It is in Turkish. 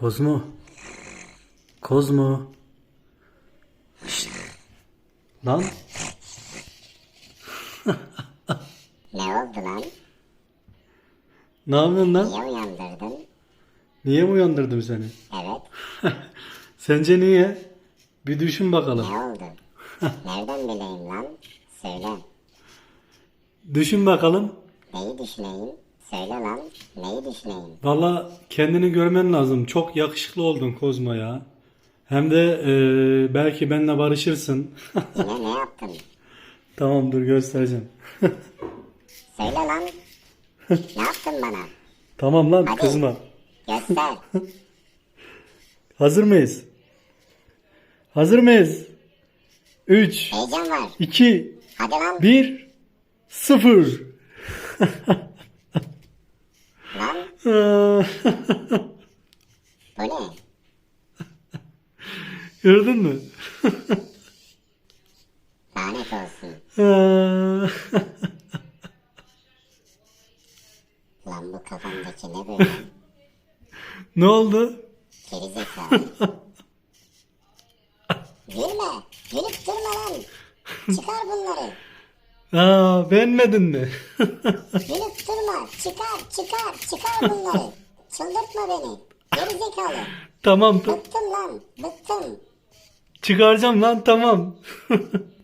Kozmo. Kozmo. Şşt. Lan Ne oldu lan? ne yapıyorsun lan? Niye uyandırdın? Niye mi uyandırdım seni? Evet. Sence niye? Bir düşün bakalım. Ne oldu? Nereden bileyim lan? Söyle. Düşün bakalım. Neyi düşüneyim? Söyle lan. Neyi düşüneyim? Valla kendini görmen lazım. Çok yakışıklı oldun Kozmo ya. Hem de e, belki benimle barışırsın. Yine ne yaptın? tamam dur göstereceğim. Söyle lan. ne yaptın bana? tamam lan Hadi. kızma. Göster. Hazır mıyız? Hazır mıyız? 3, Heyecan var. 2, Hadi lan. 1, 0. Lan. Bu ne? Gördün mü? Lanet olsun. Lan bu kafamdaki ne böyle? ne oldu? Gerizekalı. Gülme. Gülüp durma lan. Çıkar bunları. Aa, beğenmedin mi? Gülüp durma. Çıkar, çıkar, çıkar bunları. Çıldırtma beni. Gerizekalı. tamam. Bıktım lan. Bıktım. Çıkaracağım lan tamam.